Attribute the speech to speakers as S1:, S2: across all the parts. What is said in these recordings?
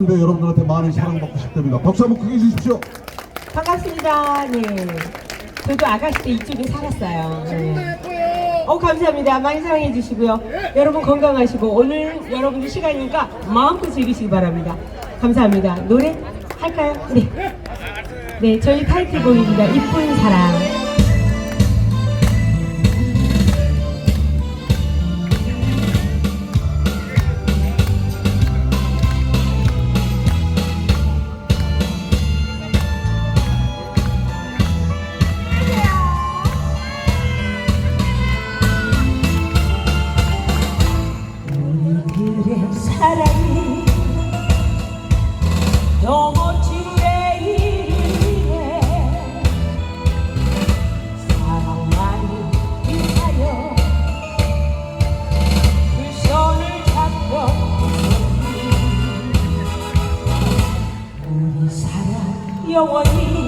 S1: 근데 여러분들한테 많은 사랑받고 싶답니다. 박수 한번 크게 주십시오.
S2: 반갑습니다. 네. 저도 아가씨 때 이쪽에 살았어요. 네. 어, 감사합니다. 많이 사랑해 주시고요. 여러분 건강하시고 오늘 여러분들 시간이니까 마음껏 즐기시기 바랍니다. 감사합니다. 노래 할까요? 네. 네, 저희 타이틀곡입니다. 이쁜 사랑. 사랑이 너무 지레이래 사랑만이 기다려 그 손을 잡고 우리 사랑 영원히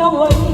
S2: away.